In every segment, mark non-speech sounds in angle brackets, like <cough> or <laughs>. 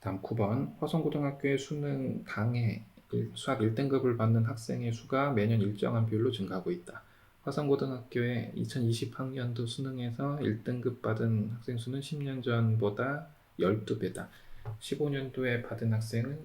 다음 9번 화성고등학교의 수능 일- 수학 1등급을 받는 학생의 수가 매년 일정한 비율로 증가하고 있다. 화성고등학교의 2020학년도 수능에서 1등급 받은 학생 수는 10년 전보다 12배다. 15년도에 받은 학생은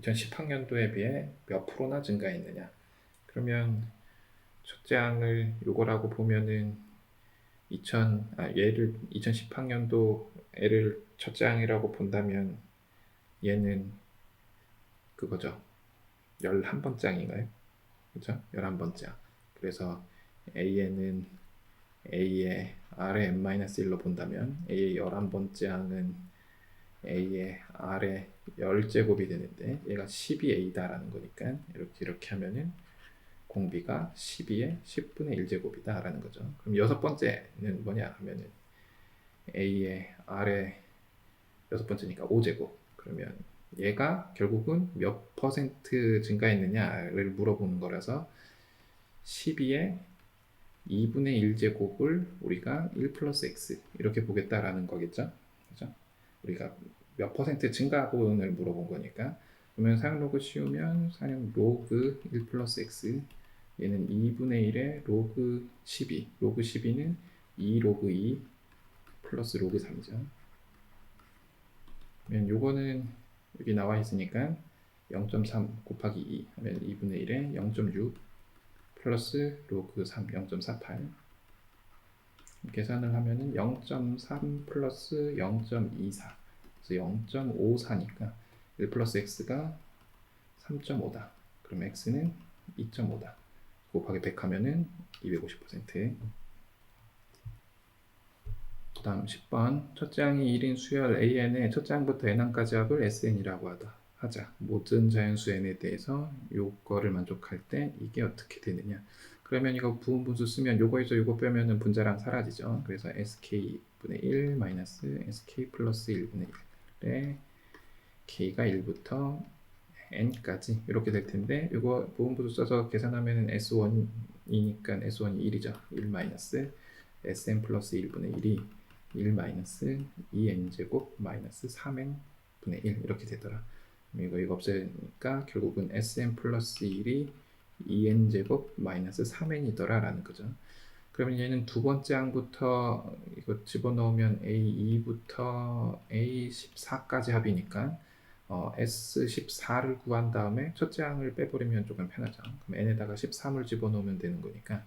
2010학년도에 비해 몇 프로나 증가했느냐? 그러면 첫째 항을 요거라고 보면은 2000, 아, 얘를 2010학년도 애를 첫째 항이라고 본다면 얘는 그거죠. 11번째 항인가요? 그죠? 11번째 항. 그래서 A에는 A의 R의 n-1로 본다면 A의 11번째 항은 A의 R의 10제곱이 되는데 얘가 12A다라는 거니까 이렇게 이렇게 하면은 공비가 12의 10분의 1제곱이다 라는 거죠. 그럼 여섯 번째는 뭐냐 하면은 A의 R의 여섯 번째니까 5제곱. 그러면 얘가 결국은 몇 퍼센트 증가했느냐를 물어보는 거라서 12의 2분의 1제곱을 우리가 1 플러스 x 이렇게 보겠다라는 거겠죠. 그죠? 우리가 몇 퍼센트 증가분을 물어본 거니까 그러면 사용로그 씌우면 사용 로그 1 플러스 x 얘는 2분의 1의 로그 12 로그 12는 2 로그 2 플러스 로그 3이죠 그러면 요거는 여기 나와 있으니까 0.3 곱하기 2 하면 2분의 1에 0.6 플러스 로그 3 0.48 계산을 하면은 0.3 플러스 0.24 그래서 0.54니까 1 플러스 x가 3.5다. 그럼 x는 2.5다. 곱하기 100 하면은 250%. 그 다음 10번. 첫째 항이 1인 수열 AN의 첫째 항부터 n항까지 합을 SN이라고 하다. 하자. 모든 자연수 n에 대해서 요거를 만족할 때 이게 어떻게 되느냐. 그러면 이거 부분 분수 쓰면 요거에서 요거 빼면은 분자랑 사라지죠. 그래서 sk분의 1 마이너스 sk 플러스 1분의 1에 k가 1부터 n까지 이렇게 될 텐데 이거 부분부수 써서 계산하면은 s1이니까 s1이 1이죠 1 마이너스 sn 플러스 1분의 1이 1 마이너스 2n 제곱 마이너스 3n 분의 1 이렇게 되더라 이거 이거 없애니까 결국은 sn 플러스 1이 2n 제곱 마이너스 3n이더라 라는 거죠 그러면 얘는 두 번째 항부터 이거 집어넣으면 a2부터 a14까지 합이니까 어, S14를 구한 다음에 첫째 항을 빼버리면 조금 편하죠. 그럼 n에다가 13을 집어넣으면 되는 거니까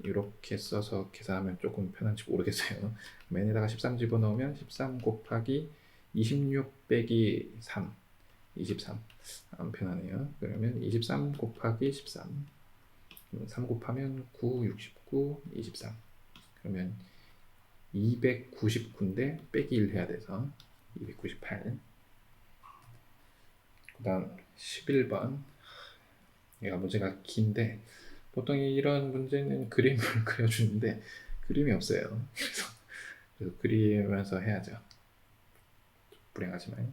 이렇게 써서 계산하면 조금 편한지 모르겠어요. 그럼 n에다가 13 집어넣으면 13 곱하기 26 빼기 3, 23. 안 편하네요. 그러면 23 곱하기 13. 3 곱하면 9, 69, 23. 그러면 299인데 빼기 1 해야 돼서 298. 그 다음 11번 얘가 문제가 긴데 보통 이런 문제는 그림을 <laughs> 그려주는데 그림이 없어요. 그래서, 그래서 그리면서 해야죠. 좀 불행하지만.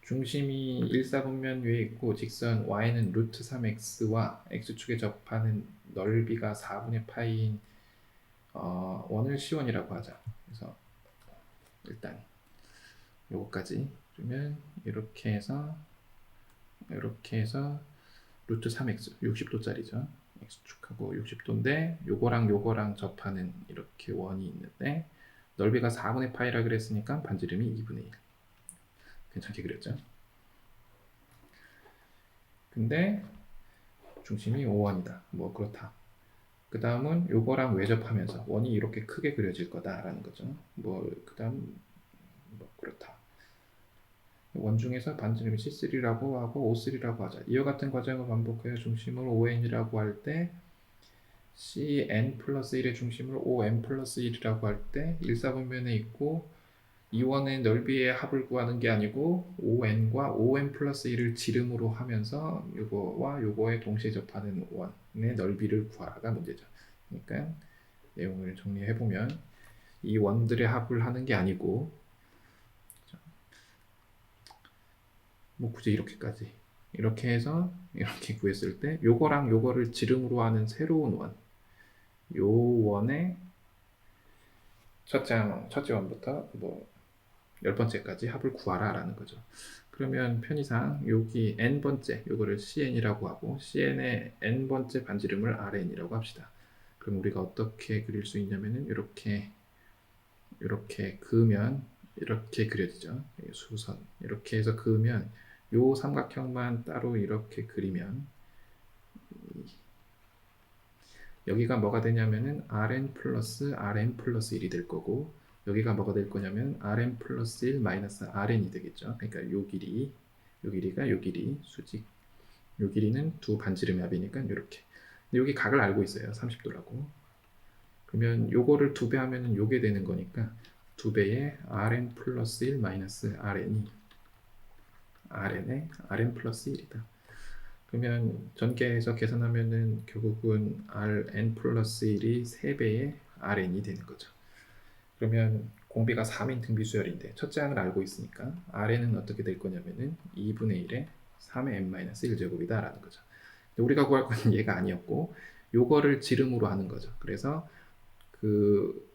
중심이 1사분면 위에 있고 직선 y는 루트 3x와 x축에 접하는 넓이가 4분의 파이인 어, 원을 C1이라고 하자 그래서 일단 요거까지 그러면 이렇게 해서 이렇게 해서 루트 3x 60도짜리죠. X축하고 60도인데 요거랑 요거랑 접하는 이렇게 원이 있는데 넓이가 4분의 파이라 그랬으니까 반지름이 2분의 1. 괜찮게 그렸죠? 근데 중심이 5원이다. 뭐 그렇다. 그 다음은 요거랑 외접하면서 원이 이렇게 크게 그려질 거다라는 거죠. 뭐 그 다음 뭐 그렇다. 원중에서 반지름이 C3라고 하고 O3라고 하자. 이와 같은 과정을 반복하여 중심을 ON이라고 할 때 CN 플러스 1의 중심을 ON 플러스 1이라고 할때 1사분면에 있고 이원의 넓이의 합을 구하는 게 아니고 ON과 ON 플러스 1을 지름으로 하면서 요거와 요거에 동시에 접하는 원의 넓이를 구하라가 문제죠. 그러니까 내용을 정리해 보면 이 원들의 합을 하는 게 아니고 뭐 굳이 이렇게까지 이렇게 해서 <laughs> 이렇게 구했을 때 요거랑 요거를 지름으로 하는 새로운 원. 요 원의 첫째 항, 첫째 원부터 뭐 열 번째까지 합을 구하라 라는 거죠. 그러면 편의상 여기 n 번째 요거를 cn이라고 하고 cn의 n 번째 반지름을 rn이라고 합시다. 그럼 우리가 어떻게 그릴 수 있냐면은 이렇게 이렇게 그으면 이렇게 그려지죠. 이 수선 이렇게 해서 그으면 요 삼각형만 따로 이렇게 그리면 여기가 뭐가 되냐면은 rn 플러스 rn 플러스 1이 될 거고 여기가 뭐가 될 거냐면 rn 플러스 1 마이너스 rn이 되겠죠. 그러니까 요 길이 요 길이가 요 길이 수직 요 길이는 두 반지름의 합이니까 이렇게 여기 각을 알고 있어요. 30도라고 그러면 요거를 두 배 하면은 요게 되는 거니까 두 배의 rn 플러스 1 마이너스 rn이 rn의 rn 플러스 1이다. 그러면 전개해서 계산하면은 결국은 rn 플러스 1이 3배의 rn이 되는 거죠. 그러면 공비가 3인 등비수열인데 첫째 항을 알고 있으니까 rn은 어떻게 될 거냐면은 2분의 1에 3의 n-1제곱이다 라는 거죠. 우리가 구할 건 <laughs> 얘가 아니었고 요거를 지름으로 하는 거죠. 그래서 그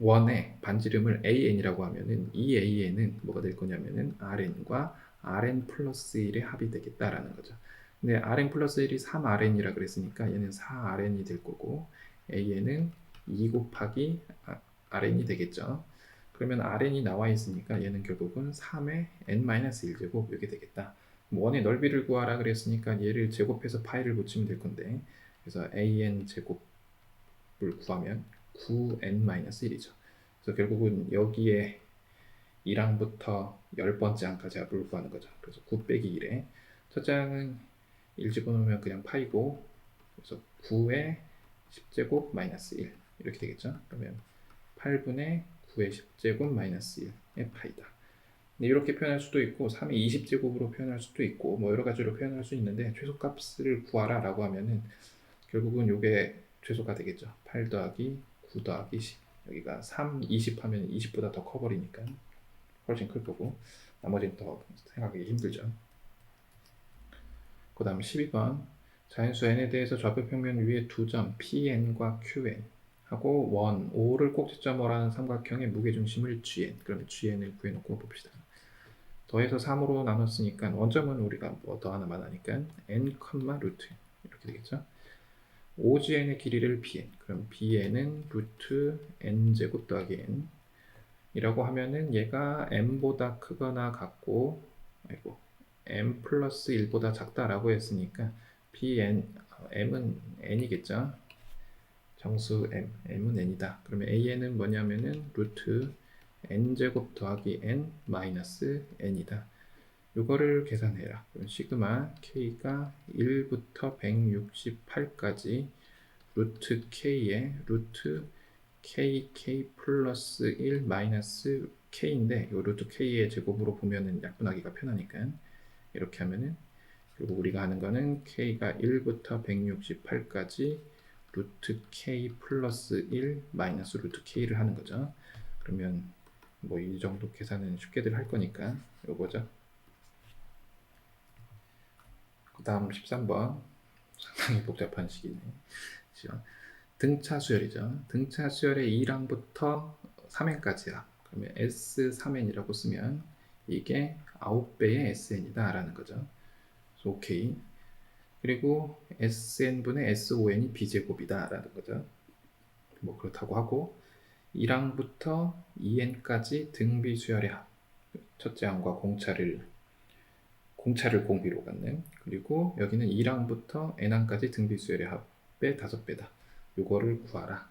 원의 반지름을 an이라고 하면은 이 an은 뭐가 될 거냐면은 rn과 rn 플러스 1의 합이 되겠다라는 거죠. 근데 rn 플러스 1이 3rn이라 그랬으니까 얘는 4rn이 될 거고 an은 2 곱하기 rn이 되겠죠. 그러면 rn이 나와 있으니까 얘는 결국은 3의 n-1제곱 이게 되겠다. 뭐 원의 넓이를 구하라 그랬으니까 얘를 제곱해서 파이를 붙이면 될 건데 그래서 an 제곱을 구하면 9n-1이죠. 그래서 결국은 여기에 1항부터 10번째 항까지 합을 구하는 거죠. 그래서 9 빼기 1에 첫째 항은 1 집어넣으면 그냥 파이고 그래서 9의 10제곱 마이너스 1 이렇게 되겠죠. 그러면 8분의 9의 10제곱 마이너스 1의 파이다. 네, 이렇게 표현할 수도 있고 3의 20제곱으로 표현할 수도 있고 뭐 여러 가지로 표현할 수 있는데 최소값을 구하라 라고 하면은 결국은 이게 최소가 되겠죠. 8 더하기 9 더하기 10 여기가 3, 20 하면 20보다 더 커버리니까 훨씬 클 거고 나머지는 더 생각하기 힘들죠. 그 다음 12번 자연수 n에 대해서 좌표평면 위에 두 점 pn과 qn 하고 원 5를 꼭지점으로 하는 삼각형의 무게중심을 gn 그러면 gn을 구해놓고 봅시다. 더해서 3으로 나눴으니까 원점은 우리가 뭐 더 하나만 하니까 n, 루트 이렇게 되겠죠. 5gn의 길이를 bn 그럼 bn은 루트 n제곱 더하기 n 이라고 하면은 얘가 m보다 크거나 같고 아이고 m 플러스 1보다 작다라고 했으니까 bn m은 n이겠죠. 정수 m, m은 n이다. 그러면 an은 뭐냐면은 루트 n제곱 더하기 n 마이너스 n이다. 이거를 계산해라. 그럼 시그마 k가 1부터 168까지 루트 k의 루트 kk 플러스 1 마이너스 k인데 이 루트 k의 제곱으로 보면은 약분하기가 편하니까 이렇게 하면은 그리고 우리가 하는 거는 k가 1부터 168까지 루트 k 플러스 1 마이너스 루트 k를 하는 거죠. 그러면 뭐 이 정도 계산은 쉽게들 할 거니까 요거죠. 그 다음 13번 상당히 복잡한 식이네. 등차 수열이죠. 등차 수열의 2랑부터 3n까지야. 그러면 S3n이라고 쓰면 이게 9배의 SN이다 라는 거죠. 오케이. 그리고 SN분의 S5n이 B제곱이다 라는 거죠. 뭐 그렇다고 하고 1항부터 2n까지 등비 수열의 합. 첫째 항과 공차를 공차를 공비로 갖는 그리고 여기는 1항부터 n항까지 등비 수열의 합의 5배다. 요거를 구하라.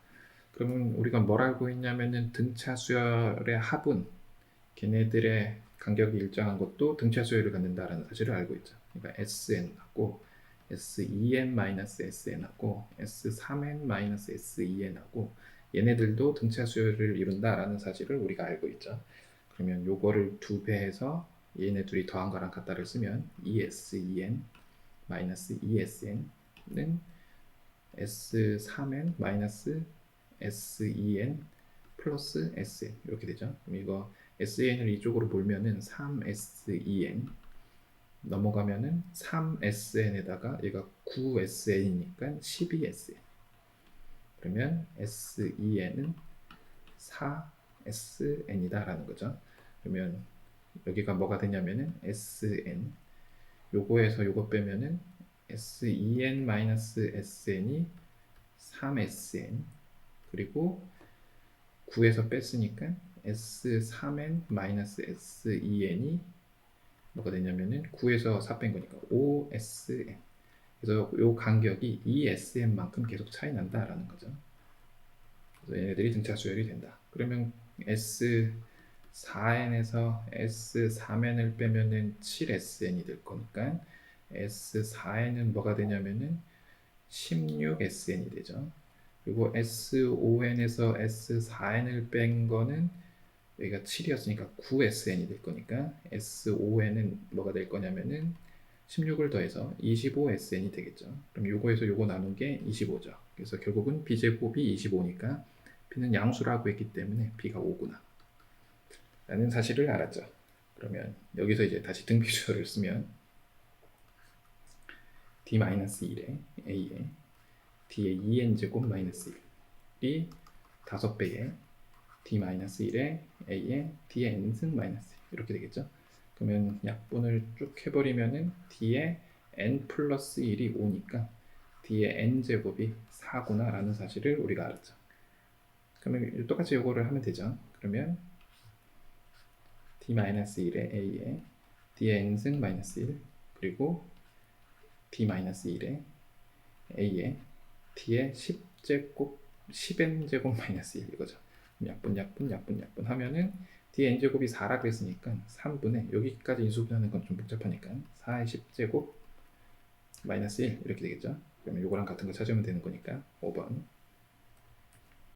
그러면 우리가 뭘 알고 있냐면은 등차 수열의 합은 걔네들의 간격이 일정한 것도 등차 수열을 갖는다라는 사실을 알고 있죠. 그러니까 SN하고 SEN-SN하고 S3N-SEN하고 얘네들도 등차 수열을 이룬다라는 사실을 우리가 알고 있죠. 그러면 요거를 두 배해서 얘네 둘이 더한 거랑 같다를 쓰면 ESEN ESN은 S3N 마이너스 SEN 플러스 SN 이렇게 되죠. 그럼 이거 SN을 이쪽으로 몰면은 3SEN 넘어가면은 3SN에다가 얘가 9SN이니까 12SN 그러면 SEN은 4SN이다 라는 거죠. 그러면 여기가 뭐가 되냐면은 SN 요거에서 요거 빼면은 SEN 마이너스 SN이 3SN 그리고 9에서 뺐으니까 S3N 마이너스 SEN이 뭐가 되냐면은 9에서 4 뺀 거니까 5SN 그래서 요 간격이 2SN만큼 계속 차이 난다라는 거죠. 그래서 얘네들이 등차 수열이 된다. 그러면 S4N에서 S3N을 빼면은 7SN이 될 거니까 S4N은 뭐가 되냐면은 16SN이 되죠. 그리고 S5N에서 S4N을 뺀 거는 여기가 7이었으니까 9SN이 될 거니까 S5N은 뭐가 될 거냐면은 16을 더해서 25SN이 되겠죠. 그럼 요거에서 요거 나눈 게 25죠. 그래서 결국은 B제곱이 25니까 B는 양수라고 했기 때문에 B가 5구나. 라는 사실을 알았죠. 그러면 여기서 이제 다시 등비수열을 쓰면 D-1에 A에 D의 2n제곱 마이너스 1이 5배에 D-1에 A에 D의 n승 마이너스 1 이렇게 되겠죠. 그러면 약분을 쭉 해버리면은 D의 n 플러스 1이 5니까 D의 n제곱이 4구나 라는 사실을 우리가 알았죠. 그러면 똑같이 요거를 하면 되죠. 그러면 D-1에 A에 D의 n승 마이너스 1 그리고 D-1에 A에 D의 10제곱 10n 제곱 마이너스 1 이거죠. 약분 약분 약분 약분 하면은 Dn 제곱이 4라 그랬으니까 3분의 여기까지 인수분하는 건 좀 복잡하니까 4의 10제곱 마이너스 1 이렇게 되겠죠. 그러면 요거랑 같은 거 찾으면 되는 거니까 5번